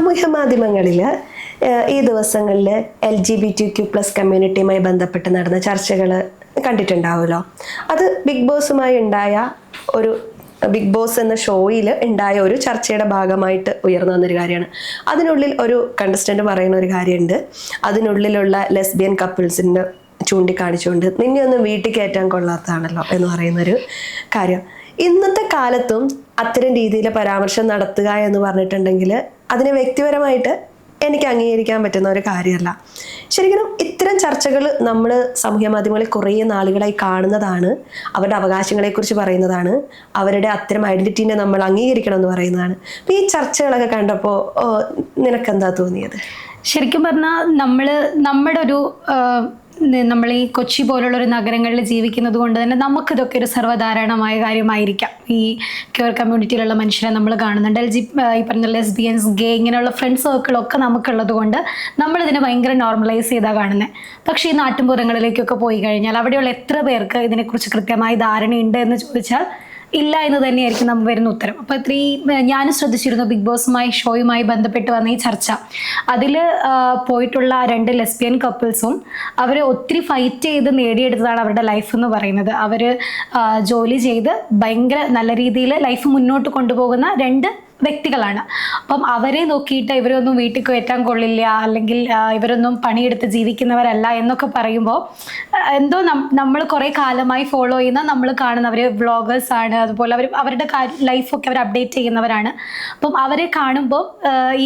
സാമൂഹ്യ മാധ്യമങ്ങളിൽ ഈ ദിവസങ്ങളിൽ L G B T Q plus കമ്മ്യൂണിറ്റിയുമായി ബന്ധപ്പെട്ട് നടന്ന ചർച്ചകൾ കണ്ടിട്ടുണ്ടാവുമല്ലോ. അത് ബിഗ് ബോസുമായി ഉണ്ടായ ഒരു ബിഗ് ബോസ് എന്ന ഷോയിൽ ഉണ്ടായ ഒരു ചർച്ചയുടെ ഭാഗമായിട്ട് ഉയർന്നു വന്നൊരു കാര്യമാണ്. അതിനുള്ളിൽ ഒരു കണ്ടസ്റ്റന്റ് പറയുന്ന ഒരു കാര്യമുണ്ട്. അതിനുള്ളിലുള്ള ലെസ്ബിയൻ കപ്പിൾസിന്റെ ചൂണ്ടിക്കാണിച്ചുകൊണ്ട് നിന്നെ ഒന്നും വീട്ടിൽ കയറ്റാൻ കൊള്ളാത്തതാണല്ലോ എന്ന് പറയുന്നൊരു കാര്യം. ഇന്നത്തെ കാലത്തും അത്തരം രീതിയിൽ പരാമർശം നടത്തുക എന്ന് പറഞ്ഞിട്ടുണ്ടെങ്കിൽ അതിനെ വ്യക്തിപരമായിട്ട് എനിക്ക് അംഗീകരിക്കാൻ പറ്റുന്ന ഒരു കാര്യമല്ല. ശരിക്കും ഇത്തരം ചർച്ചകൾ നമ്മൾ സാമൂഹ്യ മാധ്യമങ്ങളിൽ കുറേ നാളുകളായി കാണുന്നതാണ്. അവരുടെ അവകാശങ്ങളെക്കുറിച്ച് പറയുന്നതാണ്. അവരുടെ അത്തരം ഐഡന്റിറ്റീനെ നമ്മൾ അംഗീകരിക്കണം എന്ന് പറയുന്നതാണ്. അപ്പം ഈ ചർച്ചകളൊക്കെ കണ്ടപ്പോൾ നിനക്കെന്താ തോന്നിയത്? ശരിക്കും പറഞ്ഞാൽ നമ്മൾ നമ്മുടെ ഒരു നമ്മൾ ഈ കൊച്ചി പോലുള്ള ഒരു നഗരങ്ങളിൽ ജീവിക്കുന്നത് കൊണ്ട് തന്നെ നമുക്കിതൊക്കെ ഒരു സർവധാരണമായ കാര്യമായിരിക്കാം. ഈ ക്യൂർ കമ്മ്യൂണിറ്റിയിലുള്ള മനുഷ്യരെ നമ്മൾ കാണുന്നുണ്ട്. എൽ ജി ഈ പറഞ്ഞ ലെസ്ബിയൻസ് ഗേ ഇങ്ങനെയുള്ള ഫ്രണ്ട് സർക്കിളൊക്കെ നമുക്കുള്ളത് കൊണ്ട് നമ്മളിതിനെ ഭയങ്കര നോർമലൈസ് ചെയ്താൽ കാണുന്നത് പക്ഷേ ഈ നാട്ടിൻപുറങ്ങളിലേക്കൊക്കെ പോയി കഴിഞ്ഞാൽ അവിടെയുള്ള എത്ര പേർക്ക് ഇതിനെക്കുറിച്ച് കൃത്യമായി ധാരണയുണ്ട് എന്ന് ചോദിച്ചാൽ ഇല്ല എന്ന് തന്നെയായിരിക്കും നമ്മൾ വരുന്ന ഉത്തരം. അപ്പോൾ ഇത്രയും ഞാൻ ശ്രദ്ധിച്ചിരുന്നു ബിഗ് ബോസുമായി ഷോയുമായി ബന്ധപ്പെട്ട് വന്ന ഈ ചർച്ച. അതിൽ പോയിട്ടുള്ള രണ്ട് ലെസ്ബിയൻ കപ്പിൾസും അവർ ഒത്തിരി ഫൈറ്റ് ചെയ്ത് നേടിയെടുത്തതാണ് അവരുടെ ലൈഫ് എന്ന് പറയുന്നത്. അവർ ജോലി ചെയ്ത് ഭയങ്കര നല്ല രീതിയിൽ ലൈഫ് മുന്നോട്ട് കൊണ്ടുപോകുന്ന രണ്ട് വ്യക്തികളാണ്. അപ്പം അവരെ നോക്കിയിട്ട് ഇവരൊന്നും വീട്ടിൽ കയറ്റാൻ കൊള്ളില്ല അല്ലെങ്കിൽ ഇവരൊന്നും പണിയെടുത്ത് ജീവിക്കുന്നവരല്ല എന്നൊക്കെ പറയുമ്പോൾ എന്തോ നമ്മൾ കുറേ കാലമായി ഫോളോ ചെയ്യുന്ന നമ്മൾ കാണുന്നവർ വ്ളോഗേഴ്സ് ആണ്. അതുപോലെ അവർ അവരുടെ ലൈഫൊക്കെ അവർ അപ്ഡേറ്റ് ചെയ്യുന്നവരാണ്. അപ്പം അവരെ കാണുമ്പോൾ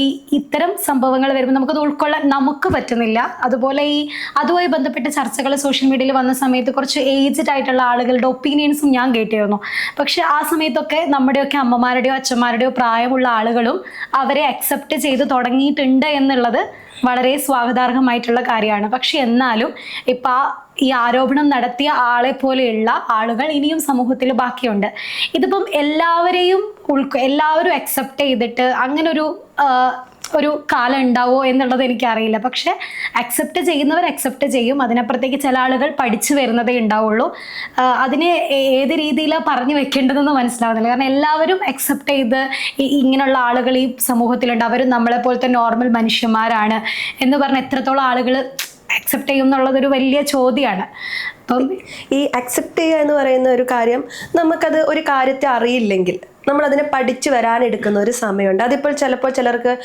ഈ ഇത്തരം സംഭവങ്ങൾ വരുമ്പോൾ നമുക്കത് ഉൾക്കൊള്ളാൻ നമുക്ക് പറ്റുന്നില്ല. അതുപോലെ ഈ അതുമായി ബന്ധപ്പെട്ട ചർച്ചകൾ സോഷ്യൽ മീഡിയയിൽ വന്ന സമയത്ത് കുറച്ച് ഏജ്ഡ് ആയിട്ടുള്ള ആളുകളുടെ ഒപ്പീനിയൻസും ഞാൻ കേട്ടിരുന്നു. പക്ഷെ ആ സമയത്തൊക്കെ നമ്മുടെയൊക്കെ അമ്മമാരുടെയോ അച്ഛന്മാരുടെയോ പ്രായമുള്ള ആളുകളും അവരെ അക്സെപ്റ്റ് ചെയ്ത് തുടങ്ങിയിട്ടുണ്ട് എന്നുള്ളത് വളരെ സ്വാഗതാർഹമായിട്ടുള്ള കാര്യമാണ്. പക്ഷെ എന്നാലും ഇപ്പം ആ ഈ ആരോപണം നടത്തിയ ആളെ പോലെയുള്ള ആളുകൾ ഇനിയും സമൂഹത്തിൽ ബാക്കിയുണ്ട്. ഇതിപ്പം എല്ലാവരെയും ഉൾക്കൊ എല്ലാവരും അക്സെപ്റ്റ് ചെയ്തിട്ട് അങ്ങനെ ഒരു കാലം ഉണ്ടാവോ എന്നുള്ളത് എനിക്കറിയില്ല. പക്ഷെ അക്സെപ്റ്റ് ചെയ്യുന്നവർ അക്സെപ്റ്റ് ചെയ്യും. അതിനപ്പുറത്തേക്ക് ചില ആളുകൾ പഠിച്ചു വരുന്നതേ ഉണ്ടാവുള്ളൂ. അതിനെ ഏത് രീതിയിലാണ് പറഞ്ഞു വെക്കേണ്ടതെന്ന് മനസ്സിലാവുന്നില്ല. കാരണം എല്ലാവരും അക്സെപ്റ്റ് ചെയ്ത് ഇങ്ങനെയുള്ള ആളുകൾ ഈ സമൂഹത്തിലുണ്ട്. അവരും നമ്മളെ പോലത്തെ നോർമൽ മനുഷ്യന്മാരാണ് എന്ന് പറഞ്ഞ് എത്രത്തോളം ആളുകൾ അക്സെപ്റ്റ് ചെയ്യും എന്നുള്ളതൊരു വലിയ ചോദ്യമാണ് ഈ അക്സെപ്റ്റ് ചെയ്യുക എന്ന് പറയുന്ന ഒരു കാര്യം നമുക്കത് ഒരു കാര്യത്തെ അറിയില്ലെങ്കിൽ നമ്മൾ അതിനെ പഠിച്ചു വരാൻ എടുക്കുന്ന ഒരു സമയമുണ്ട്. അതിപ്പോൾ ചിലപ്പോൾ ചിലർക്ക്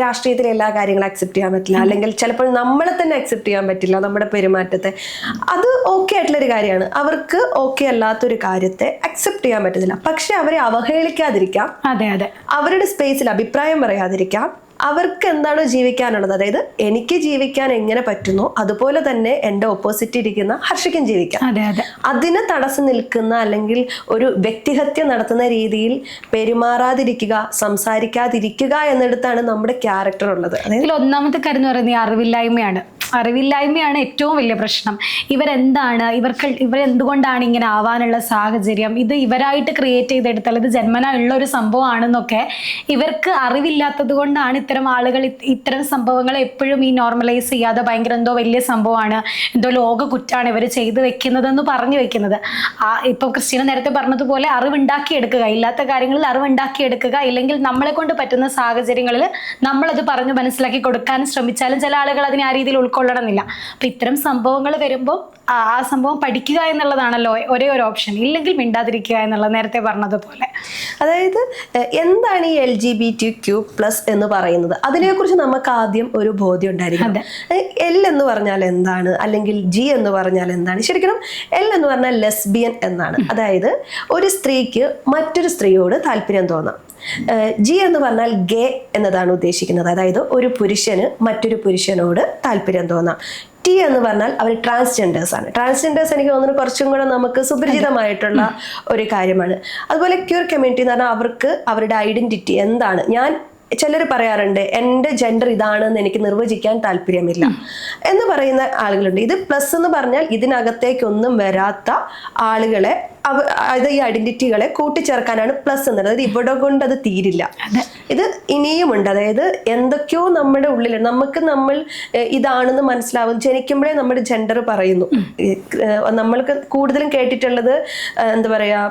രാഷ്ട്രീയത്തിലെ എല്ലാ കാര്യങ്ങളും അക്സെപ്റ്റ് ചെയ്യാൻ പറ്റില്ല. അല്ലെങ്കിൽ ചിലപ്പോൾ നമ്മളെ തന്നെ അക്സെപ്റ്റ് ചെയ്യാൻ പറ്റില്ല നമ്മുടെ പെരുമാറ്റത്തെ. അത് ഓക്കെ ആയിട്ടുള്ള ഒരു കാര്യമാണ്. അവർക്ക് ഓക്കെ അല്ലാത്തൊരു കാര്യത്തെ അക്സെപ്റ്റ് ചെയ്യാൻ പറ്റുന്നില്ല. പക്ഷെ അവരെ അവഹേളിക്കാതിരിക്കാം. അതെ അതെ. അവരുടെ സ്പേസിൽ അഭിപ്രായം പറയാതിരിക്കാം. അവർക്ക് എന്താണോ ജീവിക്കാനുള്ളത്? അതായത് എനിക്ക് ജീവിക്കാൻ എങ്ങനെ പറ്റുന്നു അതുപോലെ തന്നെ എന്റെ ഓപ്പോസിറ്റ് ഇരിക്കുന്ന ഹർഷിക്കും ജീവിക്കാം. അതെ അതെ. അതിന് തടസ്സം നിൽക്കുന്ന അല്ലെങ്കിൽ ഒരു വ്യക്തിഹത്യ നടത്തുന്ന രീതിയിൽ പെരുമാറാതിരിക്കുക സംസാരിക്കാതിരിക്കുക എന്നിടത്താണ് നമ്മുടെ ക്യാരക്ടർ ഉള്ളത്. അതായത് ഒന്നാമത്തെ കാര്യം എന്ന് പറയുന്നത് അറിവില്ലായ്മയാണ്. അറിവില്ലായ്മയാണ് ഏറ്റവും വലിയ പ്രശ്നം. ഇവരെന്താണ്? ഇവർക്ക് ഇവരെന്തുകൊണ്ടാണ് ഇങ്ങനെ ആവാനുള്ള സാഹചര്യം? ഇത് ഇവരായിട്ട് ക്രിയേറ്റ് ചെയ്തെടുത്താൽ ഇത് ജന്മന ഉള്ള ഒരു സംഭവമാണെന്നൊക്കെ ഇവർക്ക് അറിവില്ലാത്തത് കൊണ്ടാണ് ഇത്തരം ആളുകൾ ഇത്തരം സംഭവങ്ങൾ എപ്പോഴും ഈ നോർമലൈസ് ചെയ്യാതെ ഭയങ്കര എന്തോ വലിയ സംഭവമാണ്. എന്തോ ലോക കുറ്റാണ് ഇവർ ചെയ്തു വെക്കുന്നതെന്ന് പറഞ്ഞു വെക്കുന്നത്. ആ ഇപ്പം ക്രിസ്റ്റീന നേരത്തെ പറഞ്ഞതുപോലെ അറിവുണ്ടാക്കിയെടുക്കുക ഇല്ലാത്ത കാര്യങ്ങളിൽ അറിവുണ്ടാക്കിയെടുക്കുക ഇല്ലെങ്കിൽ നമ്മളെ കൊണ്ട് പറ്റുന്ന സാഹചര്യങ്ങളിൽ നമ്മളത് പറഞ്ഞു മനസ്സിലാക്കി കൊടുക്കാൻ ശ്രമിച്ചാലും ചില ആളുകൾ അതിനെ ആ രീതിയിൽ ഉൾക്കൊള്ളണമെന്നില്ല. അപ്പൊ ഇത്തരം സംഭവങ്ങൾ വരുമ്പോൾ ആ സംഭവം പഠിക്കുക എന്നുള്ളതാണല്ലോ ഒരേ ഒരു ഓപ്ഷൻ ഇല്ലെങ്കിൽ മിണ്ടാതിരിക്കുക എന്നുള്ളത് നേരത്തെ പറഞ്ഞതുപോലെ. അതായത് എന്താണ് ഈ L G B T Q plus എന്ന് പറയുന്നത്? അതിനെക്കുറിച്ച് നമുക്ക് ആദ്യം ഒരു ബോധ്യം ഉണ്ടായിരിക്കും എൽ എന്ന് പറഞ്ഞാൽ എന്താണ്? അല്ലെങ്കിൽ ജി എന്ന് പറഞ്ഞാൽ എന്താണ്? ശരിക്കും എൽ എന്ന് പറഞ്ഞാൽ ലെസ്ബിയൻ എന്നാണ്. അതായത് ഒരു സ്ത്രീക്ക് മറ്റൊരു സ്ത്രീയോട് താല്പര്യം തോന്നാം. ജി എന്ന് പറഞ്ഞാൽ ഗേ എന്നതാണ് ഉദ്ദേശിക്കുന്നത്. അതായത് ഒരു പുരുഷന് മറ്റൊരു പുരുഷനോട് താല്പര്യം തോന്നാം. ടി എന്ന് പറഞ്ഞാൽ അവർ ട്രാൻസ്ജെൻഡേഴ്സ് ആണ്. ട്രാൻസ്ജെൻഡേഴ്സ് എനിക്ക് തോന്നുന്നു കുറച്ചും കൂടെ നമുക്ക് സുപരിചിതമായിട്ടുള്ള ഒരു കാര്യമാണ്. അതുപോലെ ക്യൂർ കമ്മ്യൂണിറ്റി എന്ന് പറഞ്ഞാൽ അവർക്ക് അവരുടെ ഐഡന്റിറ്റി എന്താണ്? ഞാൻ ചിലർ പറയാറുണ്ട് എന്റെ ജെൻഡർ ഇതാണെന്ന് എനിക്ക് നിർവചിക്കാൻ താല്പര്യമില്ല. എന്ന് പറയുന്ന ആളുകളുണ്ട്. ഇത് പ്ലസ് എന്ന് പറഞ്ഞാൽ ഇതിനകത്തേക്കൊന്നും വരാത്ത ആളുകളെ അവ അത് ഈ ഐഡന്റിറ്റികളെ കൂട്ടിച്ചേർക്കാനാണ് പ്ലസ് എന്നുള്ളത് അതായത് ഇവിടെ കൊണ്ട് അത് തീരില്ല. ഇത് ഇനിയുമുണ്ട്. അതായത് എന്തൊക്കെയോ നമ്മുടെ ഉള്ളിൽ നമുക്ക് നമ്മൾ ഇതാണെന്ന് മനസ്സിലാവും. ജനിക്കുമ്പോഴേ നമ്മുടെ ജെൻഡർ പറയുന്നു. നമ്മൾക്ക് കൂടുതലും കേട്ടിട്ടുള്ളത് എന്താ പറയാ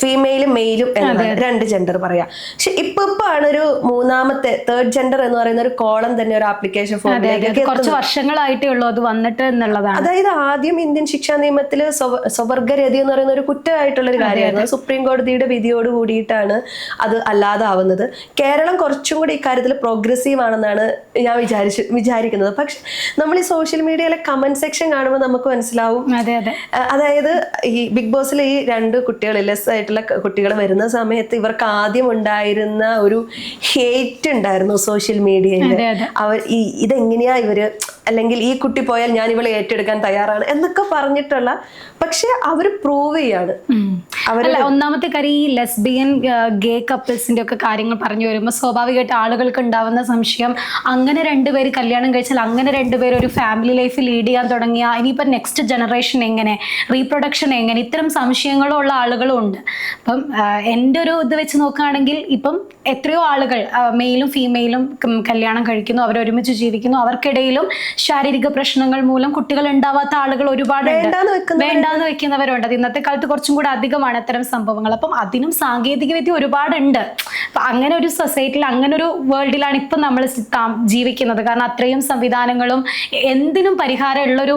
ഫീമെയിലും മെയിലും എന്നാണ് രണ്ട് ജെൻഡർ പറയാം. പക്ഷെ ഇപ്പൊ ഇപ്പൊ ആണ് ഒരു മൂന്നാമത്തെ തേർഡ് ജെൻഡർ എന്ന് പറയുന്ന ഒരു കോളം തന്നെ ഒരു ആപ്ലിക്കേഷൻ ഫോമിലേക്ക് കുറച്ച് വർഷങ്ങളായിട്ടേ ഉള്ളൂ അത് വന്നിട്ട് എന്നുള്ളതാണ്. അതായത് ആദ്യം ഇന്ത്യൻ ശിക്ഷാ നിയമത്തിൽ സ്വവർഗരതി എന്ന് പറയുന്ന ഒരു കുറ്റമായിട്ടുള്ള ഒരു കാര്യമായിരുന്നു. സുപ്രീം കോടതിയുടെ വിധിയോട് കൂടിയിട്ടാണ് അത് അല്ലാതാവുന്നത്. കേരളം കുറച്ചും കൂടി ഇക്കാര്യത്തിൽ പ്രോഗ്രസീവ് ആണെന്നാണ് ഞാൻ വിചാരിച്ചു വിചാരിക്കുന്നത്. പക്ഷെ നമ്മൾ ഈ സോഷ്യൽ മീഡിയയിലെ കമന്റ് സെക്ഷൻ കാണുമ്പോൾ നമുക്ക് മനസ്സിലാവും. അതെ അതെ. അതായത് ഈ ബിഗ് ബോസിൽ ഈ രണ്ട് കുട്ടികൾ ലെസ് ആയിട്ടുള്ള കുട്ടികൾ വരുന്ന സമയത്ത് ഇവർക്ക് ആദ്യം ഉണ്ടായിരുന്ന ഒരു ഹേറ്റ് ഉണ്ടായിരുന്നു സോഷ്യൽ മീഡിയയിൽ. അവർ ഈ ഇതെങ്ങനെയാ ഇവർ അല്ലെങ്കിൽ ഈ കുട്ടി പോയാൽ ഞാൻ ഇവളെ ഏറ്റെടുക്കാൻ തയ്യാറാണ് എന്നൊക്കെ പറഞ്ഞിട്ടുള്ള പക്ഷെ അവർ പ്രൂവ് ചെയ്യാണ്. അവരല്ല ഒന്നാമത്തെ കാര്യം ഈ ലെസ്ബിയൻ ഗേ കപ്പിൾസിന്റെ ഒക്കെ കാര്യങ്ങൾ പറഞ്ഞു വരുമ്പോൾ സ്വാഭാവികമായിട്ട് ആളുകൾക്ക് ഉണ്ടാവുന്ന സംശയം അങ്ങനെ രണ്ടുപേര് കല്യാണം കഴിച്ചാൽ അങ്ങനെ രണ്ടുപേർ ഒരു ഫാമിലി ലൈഫ് ലീഡ് ചെയ്യാൻ തുടങ്ങിയ ഇനിയിപ്പോൾ നെക്സ്റ്റ് ജനറേഷൻ എങ്ങനെ റീപ്രൊഡക്ഷൻ എങ്ങനെ ഇത്തരം സംശയങ്ങളുള്ള ആളുകളും ഉണ്ട്. അപ്പം എന്റെ ഒരു ഇത് വെച്ച് നോക്കുകയാണെങ്കിൽ ഇപ്പം എത്രയോ ആളുകൾ മെയിലും ഫീമെയിലും കല്യാണം കഴിക്കുന്നു അവർ ഒരുമിച്ച് ജീവിക്കുന്നു അവർക്കിടയിലും ശാരീരിക പ്രശ്നങ്ങൾ മൂലം കുട്ടികൾ ഉണ്ടാവാത്ത ആളുകൾ ഒരുപാടുണ്ട്. വേണ്ടാന്ന് വെക്കുന്ന വേണ്ടാന്ന് വെക്കുന്നവരുണ്ട്. അത് ഇന്നത്തെ കാലത്ത് കുറച്ചും കൂടെ അധികമാണ് അത്തരം സംഭവങ്ങൾ. അപ്പം അതിനും സാങ്കേതിക വിദ്യ ഒരുപാടുണ്ട്. അപ്പൊ അങ്ങനെ ഒരു സൊസൈറ്റിയിൽ അങ്ങനെ ഒരു വേൾഡിലാണ് ഇപ്പം നമ്മൾ ജീവിക്കുന്നത്. കാരണം അത്രയും സംവിധാനങ്ങളും എന്തിനും പരിഹാരമുള്ള ഒരു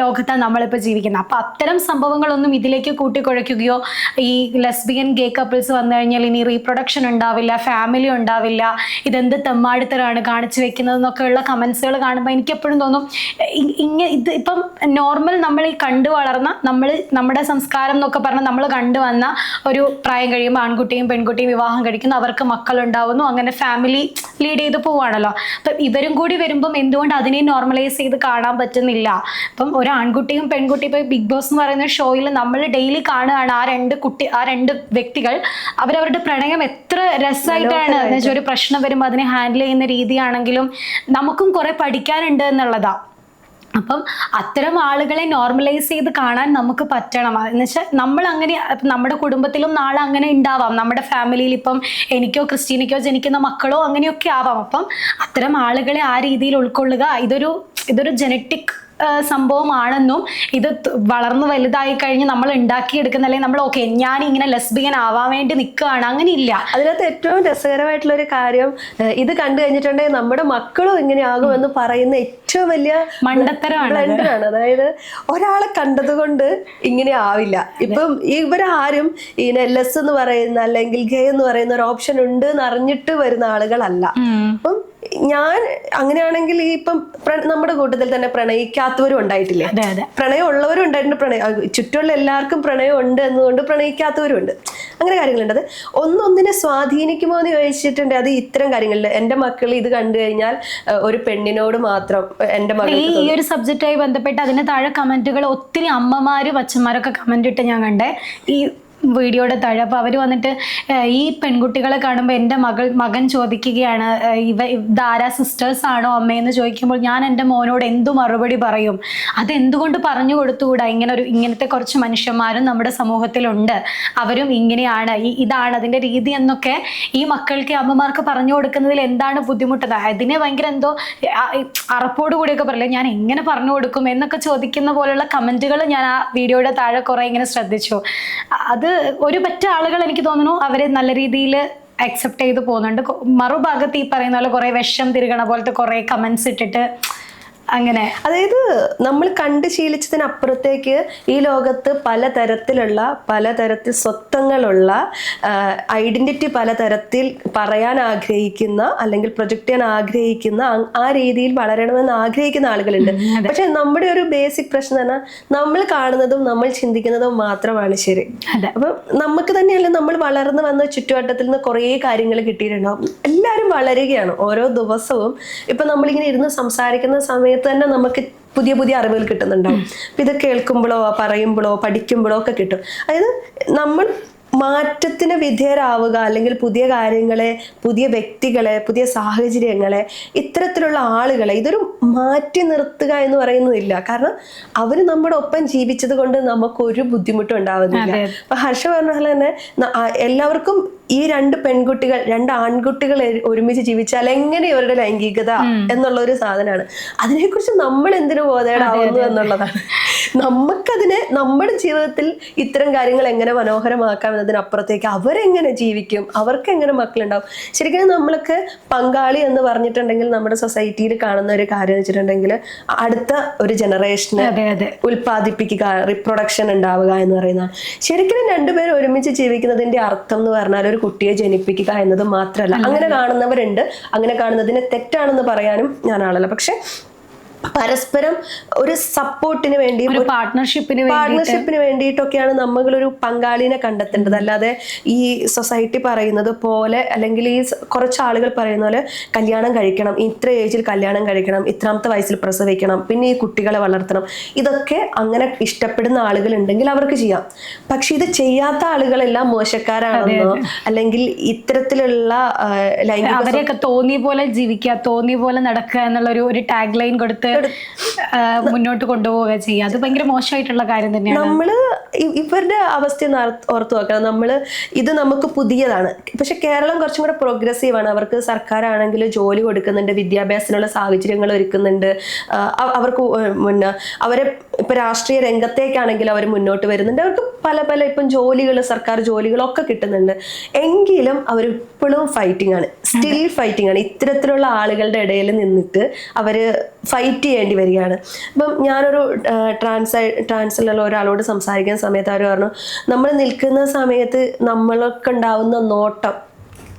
ലോകത്താണ് നമ്മളിപ്പോൾ ജീവിക്കുന്നത്. അപ്പൊ അത്തരം സംഭവങ്ങളൊന്നും ഇതിലേക്ക് കൂട്ടിക്കുഴയ്ക്കുകയോ ഈ ലെസ്ബിയൻ ഗേ കപ്പിൾസ് വന്നു കഴിഞ്ഞാൽ ഇനി റീപ്രൊഡക്ഷൻ ഉണ്ടാവില്ല ഫാമിലി ഉണ്ടാവില്ല ഇതെന്ത് തെമ്മാടിത്തരാണ് കാണിച്ചു വെക്കുന്നത് എന്നൊക്കെയുള്ള കമന്റ്സുകൾ കാണുമ്പോൾ എനിക്ക് എപ്പോഴും തോന്നും. ഇങ്ങനെ ഇങ്ങ ഇത് ഇപ്പം നോർമൽ നമ്മൾ ഈ കണ്ടു വളർന്ന നമ്മൾ നമ്മുടെ സംസ്കാരം എന്നൊക്കെ പറഞ്ഞ് നമ്മൾ കണ്ടു വന്ന ഒരു പ്രായം കഴിയുമ്പോൾ ആൺകുട്ടിയും പെൺകുട്ടിയും വിവാഹം കഴിക്കുന്നു. അവർക്ക് മക്കളുണ്ടാവുന്നു. അങ്ങനെ ഫാമിലി ലീഡ് ചെയ്ത് പോവാണല്ലോ. അപ്പം ഇവരും കൂടി വരുമ്പം എന്തുകൊണ്ട് അതിനെ നോർമലൈസ് ചെയ്ത് കാണാൻ പറ്റുന്നില്ല? അപ്പം ഒരു ആൺകുട്ടിയും പെൺകുട്ടിയും ഇപ്പം ബിഗ് ബോസ് എന്ന് പറയുന്ന ഷോയിൽ നമ്മൾ ഡെയിലി കാണുകയാണ് ആ രണ്ട് കുട്ടി ആ രണ്ട് വ്യക്തികൾ. അവരവരുടെ പ്രണയം എത്ര രസമായിട്ടാണ് എന്ന് വെച്ചാൽ ഒരു പ്രശ്നം വരുമ്പോൾ അതിനെ ഹാൻഡിൽ ചെയ്യുന്ന രീതിയാണെങ്കിലും നമുക്കും കുറെ പഠിക്കാനുണ്ട് എന്നുള്ളതാ. അപ്പം അത്തരം ആളുകളെ നോർമലൈസ് ചെയ്ത് കാണാൻ നമുക്ക് പറ്റണം. എന്ന് വെച്ചാൽ നമ്മൾ അങ്ങനെ നമ്മുടെ കുടുംബത്തിലും നാളെ അങ്ങനെ ഉണ്ടാവാം നമ്മുടെ ഫാമിലിയിൽ ഇപ്പം എനിക്കോ ക്രിസ്റ്റീനയ്ക്കോ ജനിക്കുന്ന മക്കളോ അങ്ങനെയൊക്കെ ആവാം. അപ്പം അത്തരം ആളുകളെ ആ രീതിയിൽ ഉൾക്കൊള്ളുക ഇതൊരു ഇതൊരു ജനറ്റിക് സംഭവമാണെന്നും ഇത് വളർന്നു വലുതായി കഴിഞ്ഞ് നമ്മൾ ഉണ്ടാക്കിയെടുക്കുന്ന അല്ലെങ്കിൽ നമ്മൾ ഓക്കെ ഞാൻ ഇങ്ങനെ ലെസ്ബിയൻ ആവാൻ വേണ്ടി നിൽക്കുകയാണ്. അങ്ങനെ ഇല്ല അതിനകത്ത് ഏറ്റവും രസകരമായിട്ടുള്ള ഒരു കാര്യം ഇത് കണ്ടു കഴിഞ്ഞിട്ടുണ്ടെങ്കിൽ നമ്മുടെ മക്കളും ഇങ്ങനെയാകും എന്ന് പറയുന്ന ഏറ്റവും വലിയ മണ്ടത്തരമാണ് അതായത് ഒരാളെ കണ്ടതുകൊണ്ട് ഇങ്ങനെ ആവില്ല. ഇപ്പം ഇവരാരും ഈ എസ് എന്ന് പറയുന്ന അല്ലെങ്കിൽ ഗേ എന്ന് പറയുന്ന ഒരു ഓപ്ഷൻ ഉണ്ട് എന്ന് അറിഞ്ഞിട്ട് വരുന്ന ആളുകളല്ല. അപ്പം ഞാൻ അങ്ങനെയാണെങ്കിൽ ഈ ഇപ്പം നമ്മുടെ കൂട്ടത്തിൽ തന്നെ പ്രണയിക്കാത്തവരും ഉണ്ടായിട്ടില്ലേ? പ്രണയം ഉള്ളവരും ഉണ്ടായിട്ടുണ്ട് പ്രണയം ചുറ്റുമുള്ള എല്ലാവർക്കും പ്രണയം ഉണ്ട് എന്നതുകൊണ്ട് പ്രണയിക്കാത്തവരും ഉണ്ട് അങ്ങനെ കാര്യങ്ങളുണ്ട്. അത് ഒന്നൊന്നിനെ സ്വാധീനിക്കുമോ എന്ന് ചോദിച്ചിട്ടുണ്ട്. അത് ഇത്തരം കാര്യങ്ങളിൽ. എന്റെ മക്കൾ ഇത് കണ്ടു കഴിഞ്ഞാൽ ഒരു പെണ്ണിനോട് മാത്രം എന്റെ എന്റെ മകൾ ഈ ഈ ഒരു സബ്ജക്റ്റായി ബന്ധപ്പെട്ട് അതിന് താഴെ കമന്റുകൾ ഒത്തിരി അമ്മമാരും അച്ഛന്മാരൊക്കെ കമന്റ് ഇട്ട് ഞാൻ കണ്ടേ. ഈ വീഡിയോയുടെ താഴെ. അപ്പോൾ അവർ വന്നിട്ട് ഈ പെൺകുട്ടികളെ കാണുമ്പോൾ എന്റെ മകൾ മകൻ ചോദിക്കുകയാണ് ഇവ ധാരാ സിസ്റ്റേഴ്സ് ആണോ അമ്മയെന്ന് ചോദിക്കുമ്പോൾ ഞാൻ എന്റെ മോനോട് എന്തു മറുപടി പറയും? അതെന്തുകൊണ്ട് പറഞ്ഞു കൊടുത്തുകൂടാ? ഇങ്ങനെ ഒരു ഇങ്ങനത്തെ കുറച്ച് മനുഷ്യന്മാരും നമ്മുടെ സമൂഹത്തിലുണ്ട്. അവരും ഇങ്ങനെയാണ്. ഈ ഇതാണ് അതിന്റെ രീതി എന്നൊക്കെ ഈ മക്കൾക്ക് അമ്മമാർക്ക് പറഞ്ഞു കൊടുക്കുന്നതിൽ എന്താണ് ബുദ്ധിമുട്ടത് അതിനെ ഭയങ്കര എന്തോ അറപ്പോട് കൂടിയൊക്കെ ഞാൻ എങ്ങനെ പറഞ്ഞു കൊടുക്കും എന്നൊക്കെ ചോദിക്കുന്ന പോലുള്ള കമന്റുകൾ ഞാൻ ആ വീഡിയോയുടെ താഴെ കുറേ ഇങ്ങനെ ശ്രദ്ധിച്ചു. അത് ഒരു പറ്റ ആളുകൾ എനിക്ക് തോന്നുന്നു അവരെ നല്ല രീതിയിൽ അക്സെപ്റ്റ് ചെയ്ത് പോകുന്നുണ്ട്. മറുഭാഗത്ത് ഈ പറയുന്ന പോലെ കുറെ വിഷം തിരുകണ പോലത്തെ കുറെ കമന്റ്സ് ഇട്ടിട്ട് അങ്ങനെ. അതായത് നമ്മൾ കണ്ട് ശീലിച്ചതിനപ്പുറത്തേക്ക് ഈ ലോകത്ത് പലതരത്തിലുള്ള പലതരത്തിൽ സ്വത്വങ്ങളുള്ള ഐഡന്റിറ്റി പലതരത്തിൽ പറയാൻ ആഗ്രഹിക്കുന്ന അല്ലെങ്കിൽ പ്രൊജക്ട് ചെയ്യാൻ ആഗ്രഹിക്കുന്ന ആ- രീതിയിൽ വളരണമെന്ന് ആഗ്രഹിക്കുന്ന ആളുകളുണ്ട്. പക്ഷെ നമ്മുടെ ഒരു ബേസിക് പ്രശ്നം എന്ന് നമ്മൾ കാണുന്നതും നമ്മൾ ചിന്തിക്കുന്നതും മാത്രമാണ് ശരി. അപ്പം നമുക്ക് തന്നെയല്ല നമ്മൾ വളർന്നു വന്ന ചുറ്റുവട്ടത്തിൽ നിന്ന് കുറേ കാര്യങ്ങൾ കിട്ടിയിട്ടുണ്ടാവും. എല്ലാവരും വളരുകയാണ്. ഓരോ ദിവസവും ഇപ്പൊ നമ്മളിങ്ങനെ ഇരുന്ന് സംസാരിക്കുന്ന സമയത്ത് തന്നെ നമുക്ക് പുതിയ പുതിയ അറിവുകൾ കിട്ടുന്നുണ്ടാവും. അപ്പം ഇത് കേൾക്കുമ്പോഴോ പറയുമ്പോഴോ പഠിക്കുമ്പോഴോ ഒക്കെ കിട്ടും. അതായത് നമ്മൾ മാറ്റത്തിന് വിധേയരാവുക അല്ലെങ്കിൽ പുതിയ കാര്യങ്ങളെ പുതിയ വ്യക്തികളെ പുതിയ സാഹചര്യങ്ങളെ ഇത്തരത്തിലുള്ള ആളുകളെ ഇതൊരു മാറ്റി നിർത്തുക എന്ന് പറയുന്നതില്ല. കാരണം അവർ നമ്മുടെ ഒപ്പം ജീവിച്ചത് കൊണ്ട് നമുക്കൊരു ബുദ്ധിമുട്ടും ഉണ്ടാവുന്നില്ല. അപ്പൊ ഹർഷ പറഞ്ഞ പോലെ തന്നെ എല്ലാവർക്കും ഈ രണ്ട് പെൺകുട്ടികൾ രണ്ട് ആൺകുട്ടികൾ ഒരുമിച്ച് ജീവിച്ചാൽ എങ്ങനെ ഇവരുടെ ലൈംഗികത എന്നുള്ള ഒരു സാധനമാണ്. അതിനെക്കുറിച്ച് നമ്മൾ എന്തിനു ബോധേടാവുന്നു എന്നുള്ളതാണ്. നമുക്കതിനെ നമ്മുടെ ജീവിതത്തിൽ ഇത്തരം കാര്യങ്ങൾ എങ്ങനെ മനോഹരമാക്കാം എന്നതിനപ്പുറത്തേക്ക് അവരെങ്ങനെ ജീവിക്കും? അവർക്ക് എങ്ങനെ മക്കളുണ്ടാവും? ശരിക്കും നമ്മൾക്ക് പങ്കാളി എന്ന് പറഞ്ഞിട്ടുണ്ടെങ്കിൽ നമ്മുടെ സൊസൈറ്റിയിൽ കാണുന്ന ഒരു കാര്യം വെച്ചിട്ടുണ്ടെങ്കിൽ അടുത്ത ഒരു ജനറേഷന് ഉൽപ്പാദിപ്പിക്കുക റിപ്രൊഡക്ഷൻ ഉണ്ടാവുക എന്ന് പറയുന്നത് ശരിക്കും രണ്ടുപേരും ഒരുമിച്ച് ജീവിക്കുന്നതിന്റെ അർത്ഥം എന്ന് പറഞ്ഞാൽ ഒരു കുട്ടിയെ ജനിപ്പിക്കുക എന്നത് മാത്രമല്ല അങ്ങനെ കാണുന്നവരുണ്ട്. അങ്ങനെ കാണുന്നതിന് തെറ്റാണെന്ന് പറയാനും ഞാൻ ആളല്ല. പക്ഷെ പരസ്പരം ഒരു സപ്പോർട്ടിന് വേണ്ടി ഒരു പാർട്ട്ണർഷിപ്പിന് പാർട്ട്ണർഷിപ്പിന് വേണ്ടിയിട്ടൊക്കെയാണ് നമ്മളൊരു പങ്കാളിനെ കണ്ടെത്തേണ്ടത്. അല്ലാതെ ഈ സൊസൈറ്റി പറയുന്നത് പോലെ അല്ലെങ്കിൽ ഈ കുറച്ച് ആളുകൾ പറയുന്ന പോലെ കല്യാണം കഴിക്കണം ഇത്ര ഏജിൽ കല്യാണം കഴിക്കണം ഇത്രാമത്തെ വയസ്സിൽ പ്രസവിക്കണം പിന്നെ ഈ കുട്ടികളെ വളർത്തണം. ഇതൊക്കെ അങ്ങനെ ഇഷ്ടപ്പെടുന്ന ആളുകൾ ഉണ്ടെങ്കിൽ അവർക്ക് ചെയ്യാം. പക്ഷെ ഇത് ചെയ്യാത്ത ആളുകളെല്ലാം മോശക്കാരാണെന്നോ അല്ലെങ്കിൽ ഇത്തരത്തിലുള്ള ലൈംഗിക അവരെയൊക്കെ തോന്നിയ പോലെ ജീവിക്കുക തോന്നിയ പോലെ നടക്കുക എന്നുള്ള ഒരു ടാഗ് ലൈൻ കൊടുത്ത് മുന്നോട്ട് കൊണ്ടുപോവുക ചെയ്യുക. അത് ഭയങ്കര മോശമായിട്ടുള്ള കാര്യം തന്നെയാണ്. നമ്മൾ ഇവരുടെ അവസ്ഥ ഓർത്തു നോക്കണം. നമ്മൾ ഇത് നമുക്ക് പുതിയതാണ്. പക്ഷെ കേരളം കുറച്ചും കൂടെ പ്രോഗ്രസീവ് ആണ്. അവർക്ക് സർക്കാരാണെങ്കിൽ ജോലി കൊടുക്കുന്നുണ്ട് വിദ്യാഭ്യാസത്തിനുള്ള സാഹചര്യങ്ങൾ ഒരുക്കുന്നുണ്ട്. അവർക്ക് മുന്നേ അവരെ ഇപ്പൊ രാഷ്ട്രീയ രംഗത്തേക്കാണെങ്കിൽ അവർ മുന്നോട്ട് വരുന്നുണ്ട്. അവർക്ക് പല പല ഇപ്പം ജോലികൾ സർക്കാർ ജോലികളൊക്കെ കിട്ടുന്നുണ്ട്. എങ്കിലും അവർ ഇപ്പോഴും ഫൈറ്റിംഗ് ആണ് സ്റ്റിൽ ഫൈറ്റിംഗ് ആണ്. ഇത്തരത്തിലുള്ള ആളുകളുടെ ഇടയിൽ നിന്നിട്ട് അവർ ഫൈറ്റ് ചെയ്യേണ്ടി വരികയാണ്. ഇപ്പം ഞാനൊരു ട്രാൻസ് ട്രാൻസിലുള്ള ഒരാളോട് സംസാരിക്കുന്ന സമയത്ത് അവർ പറഞ്ഞു നമ്മൾ നിൽക്കുന്ന സമയത്ത് നമ്മളൊക്കെ ഉണ്ടാവുന്ന നോട്ടം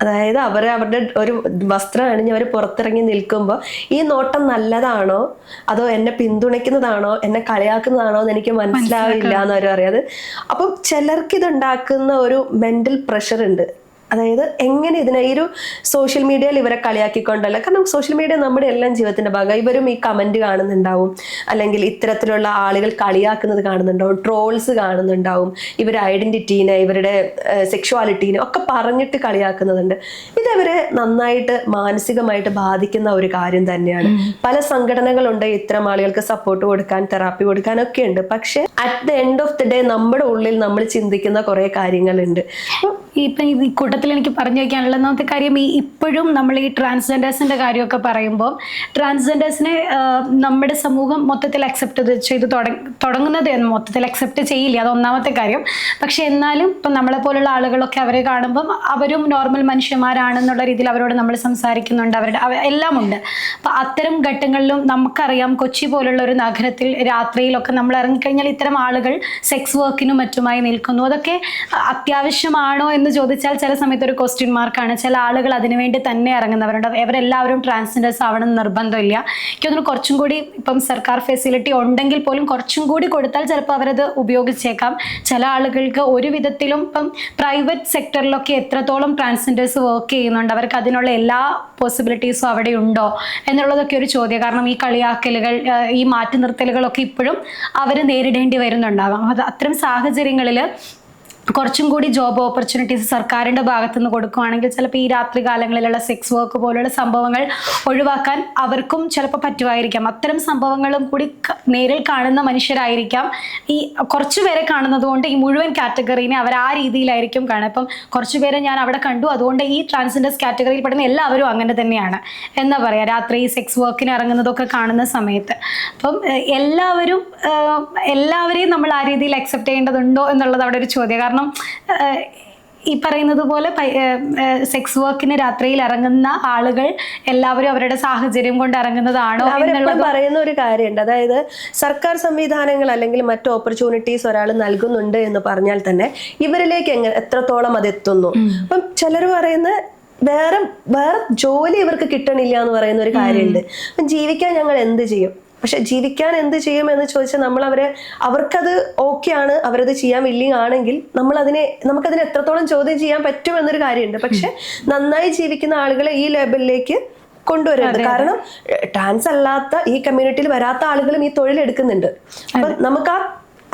അതായത് അവർ അവരുടെ ഒരു വസ്ത്രം അണിഞ്ഞ് അവർ പുറത്തിറങ്ങി നിൽക്കുമ്പോൾ ഈ നോട്ടം നല്ലതാണോ? അതോ എന്നെ പിന്തുണയ്ക്കുന്നതാണോ? എന്നെ കളിയാക്കുന്നതാണോ എന്ന് എനിക്ക് മനസ്സിലാവില്ല എന്ന് അവർ അറിയാത് അപ്പം ചിലർക്ക് ഇതുണ്ടാക്കുന്ന ഒരു മെന്റൽ പ്രഷർ ഉണ്ട്. അതായത് എങ്ങനെ ഇതിനെ ഈ ഒരു സോഷ്യൽ മീഡിയയിൽ ഇവരെ കളിയാക്കിക്കൊണ്ടല്ല. കാരണം സോഷ്യൽ മീഡിയ നമ്മുടെ എല്ലാം ജീവിതത്തിന്റെ ഭാഗം ഇവരും ഈ കമന്റ് കാണുന്നുണ്ടാവും. അല്ലെങ്കിൽ ഇത്തരത്തിലുള്ള ആളുകൾ കളിയാക്കുന്നത് കാണുന്നുണ്ടാവും. ട്രോൾസ് കാണുന്നുണ്ടാവും. ഇവരുടെ ഐഡന്റിറ്റീനെ ഇവരുടെ സെക്ഷുവാലിറ്റീനെ ഒക്കെ പറഞ്ഞിട്ട് കളിയാക്കുന്നുണ്ട് ഇതവരെ നന്നായിട്ട് മാനസികമായിട്ട് ബാധിക്കുന്ന ഒരു കാര്യം തന്നെയാണ്. പല സംഘടനകളുണ്ട് ഇത്തരം ആളുകൾക്ക് സപ്പോർട്ട് കൊടുക്കാൻ തെറാപ്പി കൊടുക്കാൻ ഒക്കെ ഉണ്ട്. പക്ഷെ at the end of the day നമ്മുടെ ഉള്ളിൽ നമ്മൾ ചിന്തിക്കുന്ന കുറെ കാര്യങ്ങളുണ്ട്. ഇപ്പൊ ഈ കൂട്ടത്തിൽ എനിക്ക് പറഞ്ഞു വയ്ക്കാനുള്ള ഒന്നാമത്തെ കാര്യം ഈ ഇപ്പോഴും നമ്മൾ ഈ ട്രാൻസ്ജെൻഡേഴ്സിന്റെ കാര്യമൊക്കെ പറയുമ്പോൾ ട്രാൻസ്ജെൻഡേഴ്സിനെ നമ്മുടെ സമൂഹം മൊത്തത്തിൽ അക്സെപ്റ്റ് ചെയ്ത് തുടങ്ങ തുടങ്ങുന്നത് മൊത്തത്തിൽ അക്സെപ്റ്റ് ചെയ്യില്ല. അത് ഒന്നാമത്തെ കാര്യം. പക്ഷേ എന്നാലും ഇപ്പം നമ്മളെ പോലുള്ള ആളുകളൊക്കെ അവരെ കാണുമ്പം അവരും നോർമൽ മനുഷ്യന്മാരാണെന്നുള്ള രീതിയിൽ അവരോട് നമ്മൾ സംസാരിക്കുന്നുണ്ട്. അവരുടെ എല്ലാം ഉണ്ട്. അപ്പം അത്തരം ഘട്ടങ്ങളിലും നമുക്കറിയാം കൊച്ചി പോലുള്ള ഒരു നഗരത്തിൽ രാത്രിയിലൊക്കെ നമ്മൾ ഇറങ്ങിക്കഴിഞ്ഞാൽ ഇത്തരം ആളുകൾ സെക്സ് വർക്കിനും മറ്റുമായി നിൽക്കുന്നു. അതൊക്കെ അത്യാവശ്യമാണോ എന്ന് ചോദിച്ചാൽ ചില സമയത്ത് ഒരു ക്വസ്റ്റ്യൻ മാർക്കാണ് ചില ആളുകൾ അതിനുവേണ്ടി തന്നെ ഇറങ്ങുന്നവരുണ്ട്. അവരെല്ലാവരും ട്രാൻസ്ജെൻഡേഴ്സ് ആവണം നിർബന്ധമില്ല. എനിക്ക് തോന്നുന്നു കുറച്ചും കൂടി ഇപ്പം സർക്കാർ ഫെസിലിറ്റി ഉണ്ടെങ്കിൽ പോലും കുറച്ചും കൂടി കൊടുത്താൽ ചിലപ്പോൾ അവരത് ഉപയോഗിച്ചേക്കാം. ചില ആളുകൾക്ക് ഒരു വിധത്തിലും ഇപ്പം പ്രൈവറ്റ് സെക്ടറിലൊക്കെ എത്രത്തോളം ട്രാൻസ്ജെൻഡേഴ്സ് വർക്ക് ചെയ്യുന്നുണ്ട് അവർക്ക് അതിനുള്ള എല്ലാ പോസിബിലിറ്റീസും അവിടെ ഉണ്ടോ എന്നുള്ളതൊക്കെ ഒരു ചോദ്യം. കാരണം ഈ കളിയാക്കലുകൾ ഈ മാറ്റി നിർത്തലുകളൊക്കെ ഇപ്പോഴും അവർ നേരിടേണ്ടി വരുന്നുണ്ടാകാം അത് അത്തരം സാഹചര്യങ്ങളിൽ കുറച്ചും കൂടി ജോബ് ഓപ്പർച്യൂണിറ്റീസ് സർക്കാരിന്റെ ഭാഗത്തു നിന്ന് കൊടുക്കുകയാണെങ്കിൽ ചിലപ്പോൾ ഈ രാത്രി കാലങ്ങളിലുള്ള സെക്സ് വർക്ക് പോലുള്ള സംഭവങ്ങൾ ഒഴിവാക്കാൻ അവർക്കും ചിലപ്പോൾ പറ്റുമായിരിക്കാം. അത്തരം സംഭവങ്ങളും കൂടി നേരിൽ കാണുന്ന മനുഷ്യരായിരിക്കാം. ഈ കുറച്ചു പേരെ കാണുന്നത് കൊണ്ട് ഈ മുഴുവൻ കാറ്റഗറീനെ അവർ ആ രീതിയിലായിരിക്കും കാണുക. ഇപ്പം കുറച്ചു പേരെ ഞാൻ അവിടെ കണ്ടു. അതുകൊണ്ട് ഈ ട്രാൻസ്ജെൻഡേഴ്സ് കാറ്റഗറിയിൽ പെടുന്ന എല്ലാവരും അങ്ങനെ തന്നെയാണ്. എന്താ പറയുക രാത്രി സെക്സ് വർക്കിന് ഇറങ്ങുന്നതൊക്കെ കാണുന്ന സമയത്ത്. അപ്പം എല്ലാവരും എല്ലാവരെയും നമ്മൾ ആ രീതിയിൽ അക്സെപ്റ്റ് ചെയ്യേണ്ടതുണ്ടോ എന്നുള്ളത് അവിടെ ഒരു ചോദ്യം. കാരണം ഏഹ്, ഈ പറയുന്നത് പോലെ സെക്സ് വർക്കിന് രാത്രിയിൽ ഇറങ്ങുന്ന ആളുകൾ എല്ലാവരും അവരുടെ സാഹചര്യം കൊണ്ട് ഇറങ്ങുന്നതാണോ അവരെപ്പോഴും പറയുന്ന ഒരു കാര്യമുണ്ട്. അതായത് സർക്കാർ സംവിധാനങ്ങൾ അല്ലെങ്കിൽ മറ്റ് ഓപ്പർച്യൂണിറ്റീസ് ഒരാൾ നൽകുന്നുണ്ട് എന്ന് പറഞ്ഞാൽ തന്നെ ഇവരിലേക്ക് എങ്ങനെ എത്രത്തോളം അത് എത്തുന്നു? അപ്പം ചിലർ പറയുന്ന വേറെ വേറെ ജോലി ഇവർക്ക് കിട്ടണില്ല എന്ന് പറയുന്ന ഒരു കാര്യമുണ്ട്. അപ്പം ജീവിക്കാൻ ഞങ്ങൾ എന്ത് ചെയ്യും? പക്ഷെ ജീവിക്കാൻ എന്ത് ചെയ്യും എന്ന് ചോദിച്ചാൽ നമ്മൾ അവരെ അവർക്കത് ഓക്കെ ആണ് അവരത് ചെയ്യാൻ വില്ലിങ് ആണെങ്കിൽ നമ്മൾ അതിനെ നമുക്കതിനെ എത്രത്തോളം ചോദ്യം ചെയ്യാൻ പറ്റും എന്നൊരു കാര്യമുണ്ട്. പക്ഷെ നന്നായി ജീവിക്കുന്ന ആളുകളെ ഈ ലെവലിലേക്ക് കൊണ്ടുവരുന്നത് കാരണം ട്രാൻസ് അല്ലാത്ത ഈ കമ്മ്യൂണിറ്റിയിൽ വരാത്ത ആളുകളും ഈ തൊഴിൽ എടുക്കുന്നുണ്ട്. അപ്പൊ നമുക്ക് ആ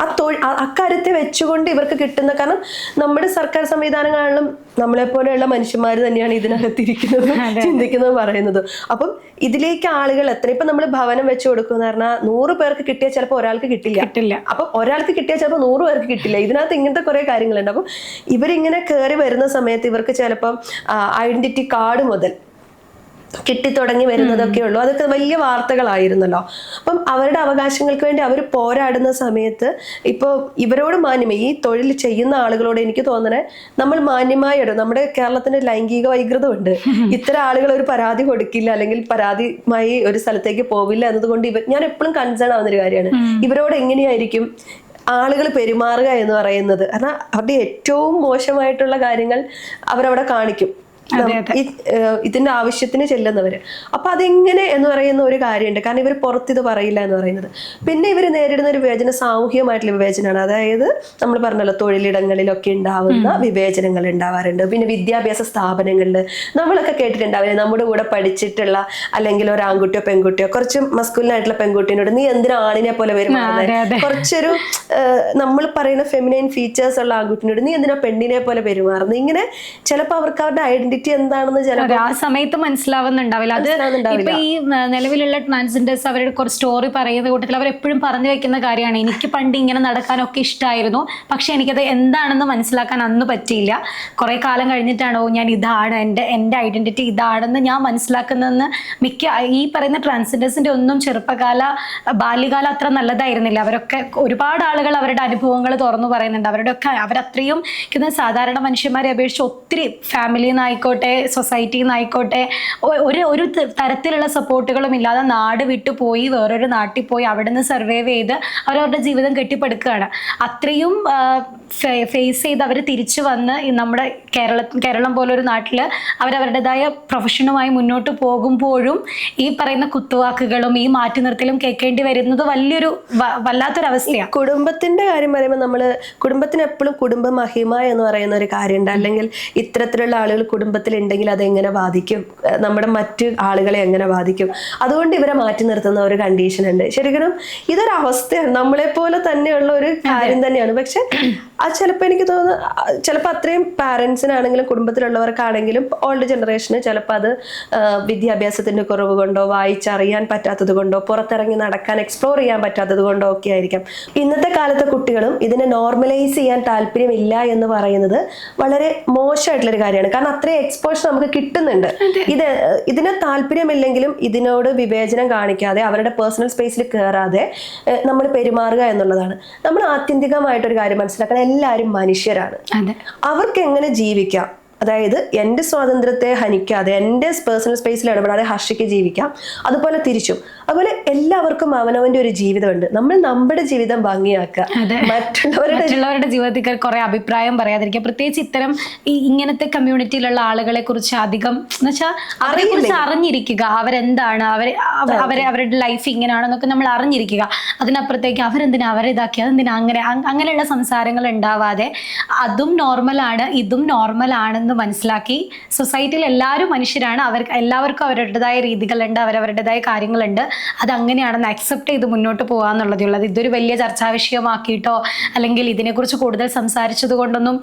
ആ തൊഴിൽ അക്കാര്യത്തെ വെച്ചുകൊണ്ട് ഇവർക്ക് കിട്ടുന്ന കാരണം നമ്മുടെ സർക്കാർ സംവിധാനങ്ങളിലും നമ്മളെ പോലെയുള്ള മനുഷ്യന്മാർ തന്നെയാണ് ഇതിനകത്തിരിക്കുന്നത് ചിന്തിക്കുന്നത് പറയുന്നത്. അപ്പം ഇതിലേക്ക് ആളുകൾ എത്ര ഇപ്പൊ നമ്മൾ ഭവനം വെച്ച് കൊടുക്കുന്ന പറഞ്ഞാൽ നൂറ് പേർക്ക് കിട്ടിയാൽ ചിലപ്പോൾ ഒരാൾക്ക് കിട്ടില്ല. കിട്ടില്ല. അപ്പം ഒരാൾക്ക് കിട്ടിയാൽ ചിലപ്പോൾ നൂറ് പേർക്ക് കിട്ടില്ല. ഇതിനകത്ത് ഇങ്ങനത്തെ കുറേ കാര്യങ്ങളുണ്ട്. അപ്പം ഇവരിങ്ങനെ കയറി വരുന്ന സമയത്ത് ഇവർക്ക് ചിലപ്പം ഐഡന്റിറ്റി കാർഡ് മുതൽ കിട്ടിത്തുടങ്ങി വരുന്നതൊക്കെ ഉള്ളൂ. അതൊക്കെ വലിയ വാർത്തകളായിരുന്നല്ലോ. അപ്പം അവരുടെ അവകാശങ്ങൾക്ക് വേണ്ടി അവർ പോരാടുന്ന സമയത്ത് ഇപ്പോൾ ഇവരോട് മാന്യമായി ഈ തൊഴിൽ ചെയ്യുന്ന ആളുകളോട് എനിക്ക് തോന്നണേ നമ്മൾ മാന്യമായി ഇടും നമ്മുടെ കേരളത്തിന്റെ ലൈംഗിക വൈകൃതമുണ്ട്. ഇത്തരം ആളുകൾ ഒരു പരാതി കൊടുക്കില്ല അല്ലെങ്കിൽ പരാതിയുമായി ഒരു സ്ഥലത്തേക്ക് പോവില്ല എന്നതുകൊണ്ട് ഇവ ഞാൻ എപ്പോഴും കൺസേൺ ആവുന്ന ഒരു കാര്യമാണ്. ഇവരോട് എങ്ങനെയായിരിക്കും ആളുകൾ പെരുമാറുക എന്ന് പറയുന്നത്? കാരണം അവരുടെ ഏറ്റവും മോശമായിട്ടുള്ള കാര്യങ്ങൾ അവരവിടെ കാണിക്കും. ഇതിന്റെ ആവശ്യത്തിന് ചെല്ലുന്നവര്. അപ്പൊ അതെങ്ങനെ എന്ന് പറയുന്ന ഒരു കാര്യമുണ്ട്. കാരണം ഇവർ പുറത്തിത് പറയില്ല എന്ന് പറയുന്നത്. പിന്നെ ഇവർ നേരിടുന്ന ഒരു വിവേചനം സാമൂഹികമായിട്ടുള്ള വിവേചനമാണ്. അതായത് നമ്മൾ പറഞ്ഞല്ലോ തൊഴിലിടങ്ങളിലൊക്കെ ഉണ്ടാവുന്ന വിവേചനങ്ങൾ ഉണ്ടാവാറുണ്ട്. പിന്നെ വിദ്യാഭ്യാസ സ്ഥാപനങ്ങളിൽ നമ്മളൊക്കെ കേട്ടിട്ടുണ്ടാവില്ലേ? നമ്മുടെ കൂടെ പഠിച്ചിട്ടുള്ള അല്ലെങ്കിൽ ഒരു ആൺകുട്ടിയോ പെൺകുട്ടിയോ കുറച്ച് മസ്കുലിനായിട്ടുള്ള പെൺകുട്ടിയോട് നീ എന്തിനാ ആണിനെ പോലെ വരുമ്പോൾ കുറച്ചൊരു നമ്മൾ പറയുന്ന ഫെമിനൈൻ ഫീച്ചേഴ്സ് ഉള്ള ആൺകുട്ടിനോട് നീ എന്തിനാ പെണ്ണിനെ പോലെ പെരുമാറുന്നത് ഇങ്ങനെ ചിലപ്പോൾ അവർക്ക് അവരുടെ ഐഡന്റിറ്റി എന്താണെന്ന് ചിലപ്പോൾ ആ സമയത്ത് മനസ്സിലാവുന്നുണ്ടാവില്ല. അത് ഇപ്പൊ ഈ നിലവിലുള്ള ട്രാൻസ്ജെൻഡേഴ്സ് അവരുടെ കുറച്ച് സ്റ്റോറി പറയുന്ന കൂട്ടത്തിൽ അവർ എപ്പോഴും പറഞ്ഞു വെക്കുന്ന കാര്യമാണ്. എനിക്ക് പണ്ട് ഇങ്ങനെ നടക്കാനൊക്കെ ഇഷ്ടമായിരുന്നു പക്ഷെ എനിക്കത് എന്താണെന്ന് മനസ്സിലാക്കാൻ അന്ന് പറ്റിയില്ല. കുറെ കാലം കഴിഞ്ഞിട്ടാണോ ഞാൻ ഇതാണ് എന്റെ എന്റെ ഐഡന്റിറ്റി ഇതാണെന്ന് ഞാൻ മനസ്സിലാക്കുന്നതെന്ന് മിക്ക ഈ പറയുന്ന ട്രാൻസ്ജെൻഡേഴ്സിന്റെ ഒന്നും ചെറുപ്പകാല ബാല്യകാലം അത്ര നല്ലതായിരുന്നില്ല. അവരൊക്കെ ഒരുപാട് ആളുകൾ അവരുടെ അനുഭവങ്ങൾ തുറന്നു പറയുന്നുണ്ട്. അവരുടെ ഒക്കെ അവരത്രയും സാധാരണ മനുഷ്യന്മാരെ അപേക്ഷിച്ച് ഒത്തിരി ഫാമിലിയിൽ നിന്നായിക്കോട്ടെ സൊസൈറ്റിയിൽ നിന്നായിക്കോട്ടെ ഒരു ഒരു തരത്തിലുള്ള സപ്പോർട്ടുകളും ഇല്ലാതെ നാട് വിട്ടു പോയി വേറൊരു നാട്ടിൽ പോയി അവിടെ നിന്ന് സർവൈവ് ചെയ്ത് അവരവരുടെ ജീവിതം കെട്ടിപ്പടുക്കുകയാണ്. അത്രയും ഫേസ് ചെയ്ത് അവർ തിരിച്ചു വന്ന് നമ്മുടെ കേരള കേരളം പോലൊരു നാട്ടിൽ അവരവരുടേതായ പ്രൊഫഷനുമായി മുന്നോട്ട് പോകുമ്പോഴും ഈ പറയുന്ന കുത്തുവാക്കുകളും ഈ മാറ്റി നിർത്തലും കേൾക്കേണ്ടി വരുന്നത് വലിയൊരു വല്ലാത്തൊരു അവസ്ഥയാണ് കുടുംബത്തിന്റെ കാര്യം പറയുമ്പോൾ നമ്മൾ കുടുംബത്തിന് എപ്പോഴും കുടുംബ മഹിമ എന്ന് പറയുന്ന ഒരു കാര്യമുണ്ട്. അല്ലെങ്കിൽ ഇത്തരത്തിലുള്ള ആളുകൾ കുടുംബത്തിൽ ഉണ്ടെങ്കിൽ അത് എങ്ങനെ ബാധിക്കും? നമ്മുടെ മറ്റ് ആളുകളെ എങ്ങനെ ബാധിക്കും? അതുകൊണ്ട് ഇവരെ മാറ്റി നിർത്തുന്ന ഒരു കണ്ടീഷൻ ഉണ്ട്. ശരിക്കും ഇതൊരു അവസ്ഥയാണ് നമ്മളെ പോലെ തന്നെയുള്ള ഒരു കാര്യം തന്നെയാണ്. പക്ഷെ അത് ചിലപ്പോൾ എനിക്ക് തോന്നുന്നു ചിലപ്പോൾ അത്രയും പാരൻസിനാണെങ്കിലും കുടുംബത്തിലുള്ളവർക്കാണെങ്കിലും ഓൾഡ് ജനറേഷന് ചിലപ്പോൾ അത് വിദ്യാഭ്യാസത്തിന്റെ വിദ്യാഭ്യാസത്തിന്റെ കുറവ് കൊണ്ടോ വായിച്ചറിയാൻ പറ്റാത്തത് കൊണ്ടോ പുറത്തിറങ്ങി നടക്കാൻ എക്സ്പ്ലോർ ചെയ്യാൻ പറ്റാത്തത് കൊണ്ടോ ഒക്കെ ആയിരിക്കാം. ഇന്നത്തെ കാലത്തെ കുട്ടികളും ഇതിനെ നോർമലൈസ് ചെയ്യാൻ താല്പര്യമില്ല എന്ന് പറയുന്നത് വളരെ മോശമായിട്ടുള്ളൊരു കാര്യമാണ്. കാരണം അത്രയും എക്സ്പോഷർ നമുക്ക് കിട്ടുന്നുണ്ട്. ഇത് ഇതിന് താല്പര്യമില്ലെങ്കിലും ഇതിനോട് വിവേചനം കാണിക്കാതെ അവരുടെ പേഴ്സണൽ സ്പേസിൽ കയറാതെ നമ്മൾ പെരുമാറുക എന്നുള്ളതാണ്. നമ്മൾ ആത്യന്തികമായിട്ടൊരു കാര്യം മനസ്സിലാക്കണം. എല്ലാവരും മനുഷ്യരാണ്. അവർക്ക് എങ്ങനെ ജീവിക്കാം? അതായത് എന്റെ സ്വാതന്ത്ര്യത്തെ ഹനിക്കാതെ എന്റെ പേഴ്സണൽ സ്പേസിൽ ഇടപെടാതെ ഹർഷിക്ക് ജീവിക്കാം. അതുപോലെ തിരിച്ചും. അതുപോലെ എല്ലാവർക്കും അവനവന്റെ ഒരു ജീവിതമുണ്ട്. നമ്മൾ നമ്മുടെ ജീവിതം ഭംഗിയാക്കുക. മറ്റുള്ളവരുടെ മറ്റുള്ളവരുടെ ജീവിതത്തിൽ കുറെ അഭിപ്രായം പറയാതിരിക്കുക. പ്രത്യേകിച്ച് ഇത്തരം ഈ ഇങ്ങനത്തെ കമ്മ്യൂണിറ്റിയിലുള്ള ആളുകളെ കുറിച്ച് അധികം എന്ന് വെച്ചാൽ അവരെ കുറിച്ച് അറിഞ്ഞിരിക്കുക. അവരെന്താണ്? അവർ അവരെ അവരുടെ ലൈഫ് ഇങ്ങനെയാണെന്നൊക്കെ നമ്മൾ അറിഞ്ഞിരിക്കുക. അതിനപ്പുറത്തേക്ക് അവരെന്തിനാ? അവരെ ഇതാക്കി. അതെന്തിനാ? അങ്ങനെ അങ്ങനെയുള്ള സംസാരങ്ങൾ ഉണ്ടാവാതെ. അതും നോർമലാണ് ഇതും നോർമലാണെന്ന് മനസ്സിലാക്കി സൊസൈറ്റിയിൽ എല്ലാവരും മനുഷ്യരാണ്. അവർക്ക് എല്ലാവർക്കും അവരുടേതായ രീതികളുണ്ട് അവരവരുടേതായ കാര്യങ്ങളുണ്ട്. അത് അങ്ങനെയാണെന്ന് അക്സെപ്റ്റ് ചെയ്ത് മുന്നോട്ട് പോകാന്നുള്ളതേ ഉള്ളത് ഇതൊരു വലിയ ചർച്ചാ വിഷയമാക്കിയിട്ടോ അല്ലെങ്കിൽ ഇതിനെക്കുറിച്ച് കൂടുതൽ സംസാരിച്ചത് കൊണ്ടൊന്നും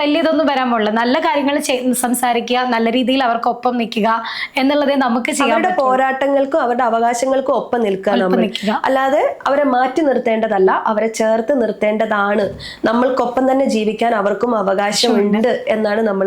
വലിയതൊന്നും വരാൻ പോകുള്ളൂ നല്ല കാര്യങ്ങൾ സംസാരിക്കുക നല്ല രീതിയിൽ അവർക്കൊപ്പം നിൽക്കുക എന്നുള്ളതേ നമുക്ക് ചെയ്യാം അവരുടെ പോരാട്ടങ്ങൾക്കും അവരുടെ അവകാശങ്ങൾക്കും ഒപ്പം നിൽക്കുക നമ്മൾ. അല്ലാതെ അവരെ മാറ്റി നിർത്തേണ്ടതല്ല അവരെ ചേർത്ത് നിർത്തേണ്ടതാണ്. നമ്മൾക്കൊപ്പം തന്നെ ജീവിക്കാൻ അവർക്കും അവകാശമുണ്ട് എന്നാണ് നമ്മൾ